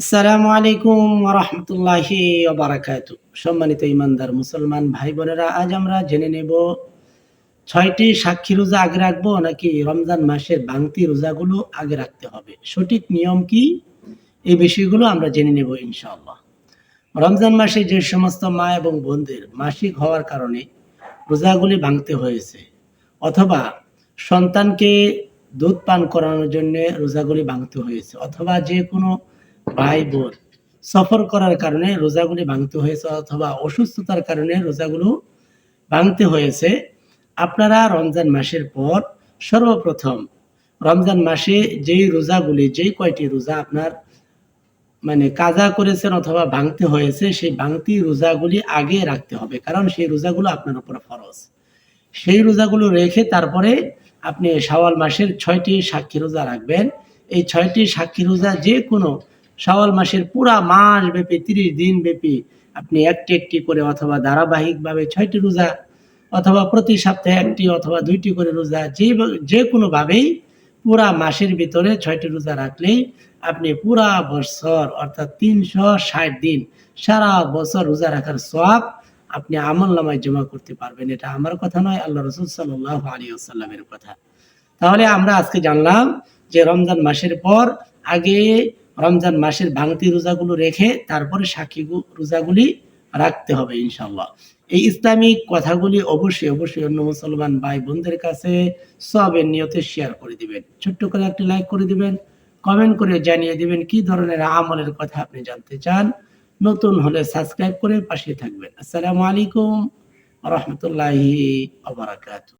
আসসালামু আলাইকুম রহমতুল্লাহি বারাকাতু সম্মানিত ইমানদার মুসলমান ভাই বোনেরা, আজ আমরা জেনে নেব ছয়টি সাক্ষী রোজা আগে রাখব নাকি রমজান মাসের বাংতি রোজাগুলো আগে রাখতে হবে? সঠিক নিয়ম কি? এই বিষয়গুলো আমরা জেনে নেব ইনশাআল্লাহ। রমজান মাসে যে সমস্ত মা এবং বোনদের মাসিক হওয়ার কারণে রোজাগুলি ভাঙতে হয়েছে, অথবা সন্তানকে দুধ পান করানোর জন্য রোজাগুলি ভাঙতে হয়েছে, অথবা যে কোনো ভাই বোন, সফর করার কারণে রোজাগুলি ভাঙতে হয়েছে অথবা অসুস্থতার কারণে রোজাগুলো ভাঙতে হয়েছে। আপনারা রমজান মাসের পর সর্বপ্রথম, রমজান মাসে যেই রোজাগুলি, যেই কয়টি রোজা আপনার মানে কাজা করেছেন অথবা ভাঙতে হয়েছে, সেই ভাঙতি রোজাগুলি আগে রাখতে হবে। কারণ সেই রোজাগুলো আপনার উপর ফরজ। সেই রোজাগুলো রেখে তারপরে আপনি শাওয়াল মাসের ছয়টি সাক্ষী রোজা রাখবেন। এই ছয়টি সাক্ষী রোজা যে কোনো শাওয়াল মাসের পুরা মাস ব্যাপী, তিরিশ দিন ব্যাপী আপনি একটি একটি করে অথবা ধারাবাহিকভাবে ছয়টি রোজা অথবা প্রতি সপ্তাহে একটি অথবা দুইটি করে রোজা যে যে কোনোভাবেই পুরা মাসের ভিতরে ছয়টি রোজা রাখলেই আপনি পুরা বছর অর্থাৎ তিনশো ষাট দিন সারা বছর রোজা রাখার সব আপনি আমল নামায় জমা করতে পারবেন। এটা আমার কথা নয়, আল্লাহ রসুল সাল্লাহ আলী আসাল্লামের কথা। তাহলে আমরা আজকে জানলাম যে রমজান মাসের পর আগে রমজান মাসের ভাঙতি রোজাগুলো রেখে তারপরে সাক্ষী রোজাগুলি রাখতে হবে ইনশাল্লাহ এই ইসলামিক কথাগুলি অবশ্যই অবশ্যই অন্য মুসলমান ভাই বোনদের কাছে সবের নিয়তে শেয়ার করে দিবেন। ছোট্ট করে একটি লাইক করে দিবেন কমেন্ট করে জানিয়ে দিবেন কি ধরনের আমলের কথা আপনি জানতে চান। নতুন হলে সাবস্ক্রাইব করে পাশে থাকবেন। আসসালামু আলাইকুম রহমতুল্লাহি